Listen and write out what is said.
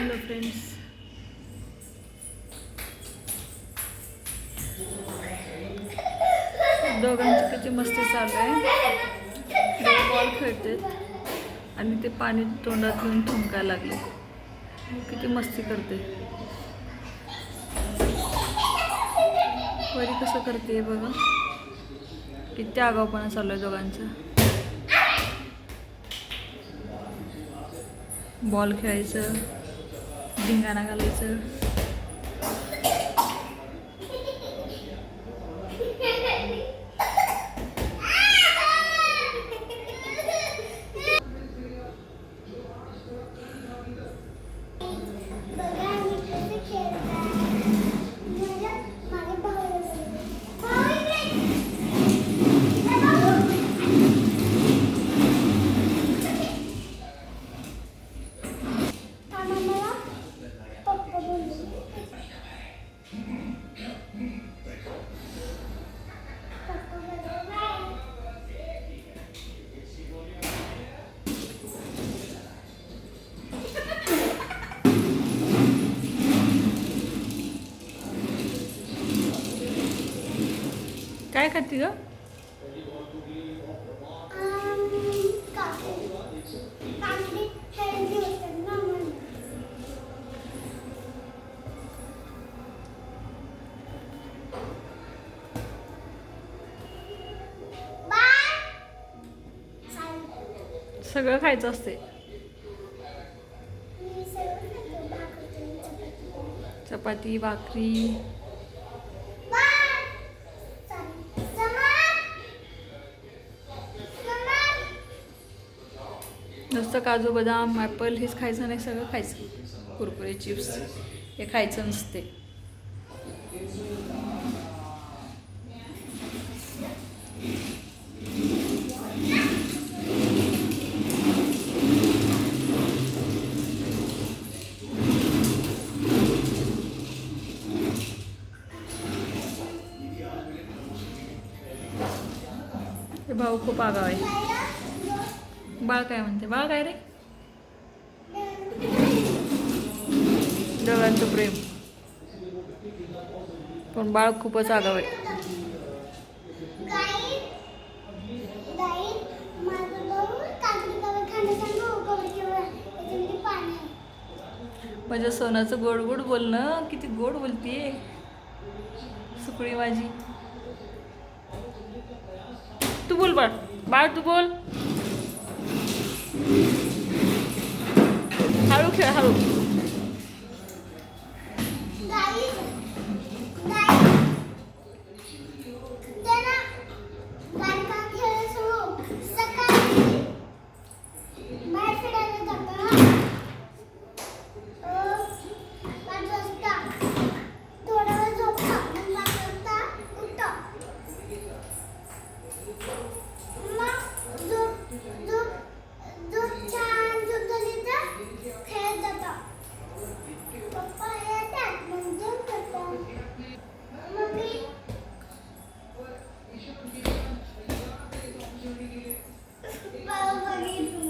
Hello friends दोघांची किती मस्ती चालू आहे. बॉल खेळतात. आणि ते पाणी तोंडात घेऊन थुंकायला लागले. किती मस्ती करते. परी कसं करते बघा. किती आगाऊपणा चालू आहे दोघांचा. बॉल खेळायचं. धिंगाणा घालायचं काय खाते ग सगळं खायचं असते चपाती भाकरी नुसतं काजू बदाम ॲपल हेच खायचं नाही सगळं खायचं. कुरकुरे चिप्स हे खायचं नसते. हे भाऊ खूप आगाव आहे. बाळ काय म्हणते? बाळ काय रे? दोघांचं प्रेम. पण बाळ खूपच आगाव आहे. माझ्या सोनाचं गोड गोड बोलणं किती गोड बोलतीये. सुकळी माझी. तू बोल बाळ. बाळ तू बोल. 하루 켜요 하루 Fala.